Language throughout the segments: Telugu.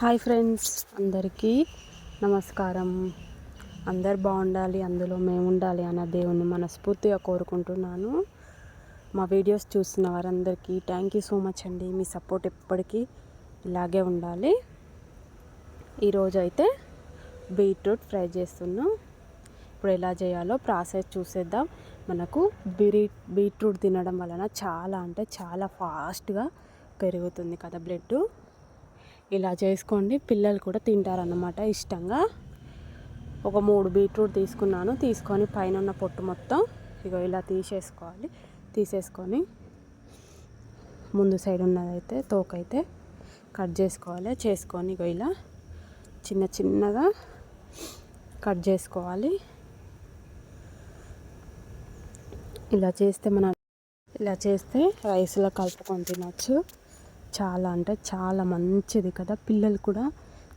హాయ్ ఫ్రెండ్స్ అందరికీ నమస్కారం. అందరు బాగుండాలి అందులో మేము ఉండాలి అన్న దేవుణ్ణి మనస్ఫూర్తిగా కోరుకుంటున్నాను. మా వీడియోస్ చూస్తున్న వారందరికీ థ్యాంక్ యూ సో మచ్ అండి. మీ సపోర్ట్ ఎప్పటికీ ఇలాగే ఉండాలి. ఈరోజు అయితే బీట్రూట్ ఫ్రై చేస్తున్నాం. ఇప్పుడు ఎలా చేయాలో ప్రాసెస్ చూసేద్దాం. మనకు బీరీ బీట్రూట్ తినడం వలన చాలా అంటే చాలా ఫాస్ట్గా పెరుగుతుంది కదా బ్లడ్ ఇలా చేసుకోండి. పిల్లలు కూడా తింటారన్నమాట ఇష్టంగా. ఒక మూడు బీట్రూట్ తీసుకున్నాను. తీసుకొని పైన ఉన్న పొట్టు మొత్తం ఇగో ఇలా తీసేసుకోవాలి. తీసేసుకొని ముందు సైడ్ ఉన్నదైతే తోకైతే కట్ చేసుకోవాలి. చేసుకొని ఇగో ఇలా చిన్న చిన్నగా కట్ చేసుకోవాలి. ఇలా చేస్తే మన ఇలా చేస్తే రైస్లో కలుపుకొని తినచ్చు. చాలా అంటే చాలా మంచిది కదా. పిల్లలు కూడా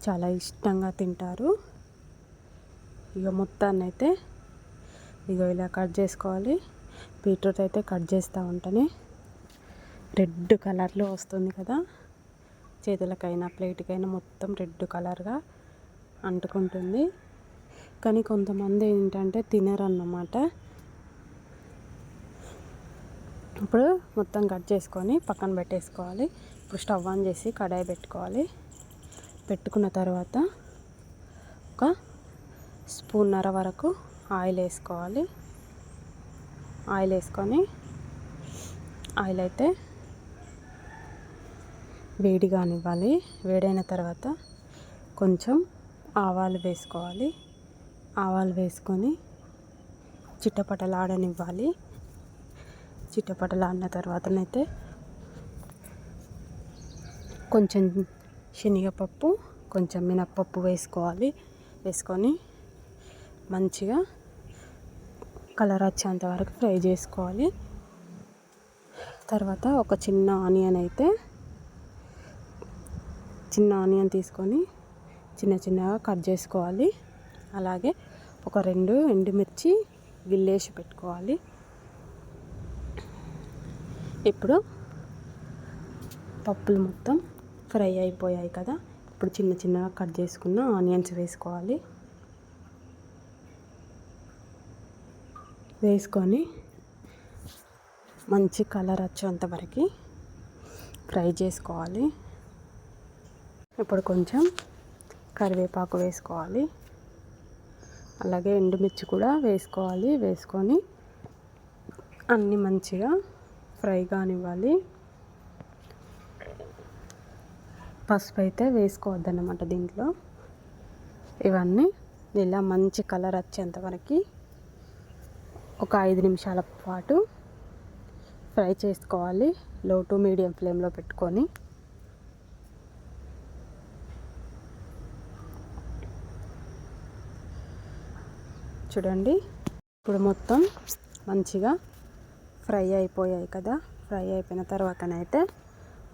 చాలా ఇష్టంగా తింటారు. ఇక మొత్తాన్ని అయితే ఇక ఇలా కట్ చేసుకోవాలి. బీట్రూట్ అయితే కట్ చేస్తూ ఉంటేనే రెడ్ కలర్లో వస్తుంది కదా. చేతులకైనా ప్లేట్కైనా మొత్తం రెడ్ కలర్గా అంటుకుంటుంది. కానీ కొంతమంది ఏంటంటే తినరన్నమాట. ఇప్పుడు మొత్తం కట్ చేసుకొని పక్కన పెట్టేసుకోవాలి. ఇప్పుడు స్టవ్ ఆన్ చేసి కడాయి పెట్టుకోవాలి. పెట్టుకున్న తర్వాత ఒక స్పూన్నర వరకు ఆయిల్ వేసుకోవాలి. ఆయిల్ వేసుకొని ఆయిల్ అయితే వేడి కానివ్వాలి. వేడైన తర్వాత కొంచెం ఆవాలు వేసుకోవాలి. ఆవాలు వేసుకొని చిట్టపటలాడనివ్వాలి చిట్టపటలాడిన తర్వాతనైతే కొంచెం శనగపప్పు కొంచెం మినప్పప్పు వేసుకోవాలి. వేసుకొని మంచిగా కలర్ వచ్చేంత వరకు ఫ్రై చేసుకోవాలి. తర్వాత ఒక చిన్న ఆనియన్ అయితే చిన్న ఆనియన్ తీసుకొని చిన్న చిన్నగా కట్ చేసుకోవాలి. అలాగే ఒక రెండు ఎండుమిర్చి గిల్లేసి పెట్టుకోవాలి. ఇప్పుడు పప్పులు మొత్తం ఫ్రై అయిపోయాయి కదా. ఇప్పుడు చిన్న చిన్నగా కట్ చేసుకున్న ఆనియన్స్ వేసుకోవాలి. వేసుకొని మంచి కలర్ వచ్చేంత వరకు ఫ్రై చేసుకోవాలి. ఇప్పుడు కొంచెం కరివేపాకు వేసుకోవాలి. అలాగే ఎండుమిర్చి కూడా వేసుకోవాలి. వేసుకొని అన్నీ మంచిగా ఫ్రై కానివ్వాలి. పసుపు అయితే వేసుకోవద్దన్నమాట దీంట్లో. ఇవన్నీ ఇలా మంచి కలర్ వచ్చేంత వరకు ఒక ఐదు నిమిషాల పాటు ఫ్రై చేసుకోవాలి. లో టు మీడియం ఫ్లేమ్లో పెట్టుకొని. చూడండి. ఇప్పుడు మొత్తం మంచిగా ఫ్రై అయిపోయాయి కదా. ఫ్రై అయిపోయిన తర్వాతనైతే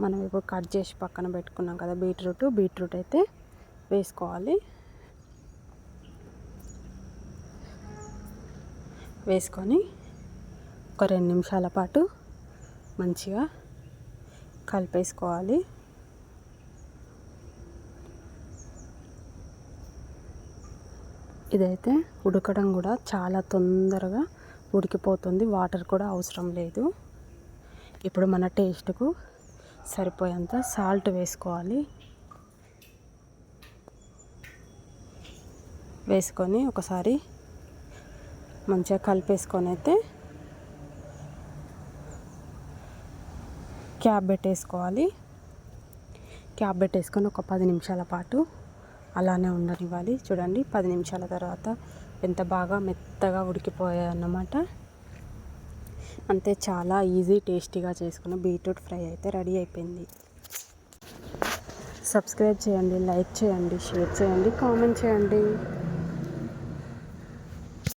మనం ఇప్పుడు కట్ చేసి పక్కన పెట్టుకున్నాం కదా బీట్రూట్. బీట్రూట్ అయితే వేసుకోవాలి. వేసుకొని ఒక రెండు నిమిషాల పాటు మంచిగా కలిపేసుకోవాలి. ఇదైతే ఉడకడం కూడా చాలా తొందరగా ఉడికిపోతుంది. వాటర్ కూడా అవసరం లేదు. ఇప్పుడు మన టేస్ట్కు సరిపోయేంత సాల్ట్ వేసుకోవాలి. వేసుకొని ఒకసారి మంచిగా కలిపేసుకొని అయితే క్యాప్ పెట్టేసుకోవాలి. క్యాప్ పెట్టేసుకొని ఒక పది నిమిషాల పాటు అలానే ఉండనివ్వాలి. చూడండి పది నిమిషాల తర్వాత ఎంత బాగా మెత్తగా ఉడికిపోయాయి అన్నమాట అంతే చాలా ఈజీ టేస్టీగా చేసుకున్న బీట్రూట్ ఫ్రై అయితే రెడీ అయిపోయింది. సబ్స్క్రైబ్ చేయండి లైక్ చేయండి షేర్ చేయండి కామెంట్ చేయండి.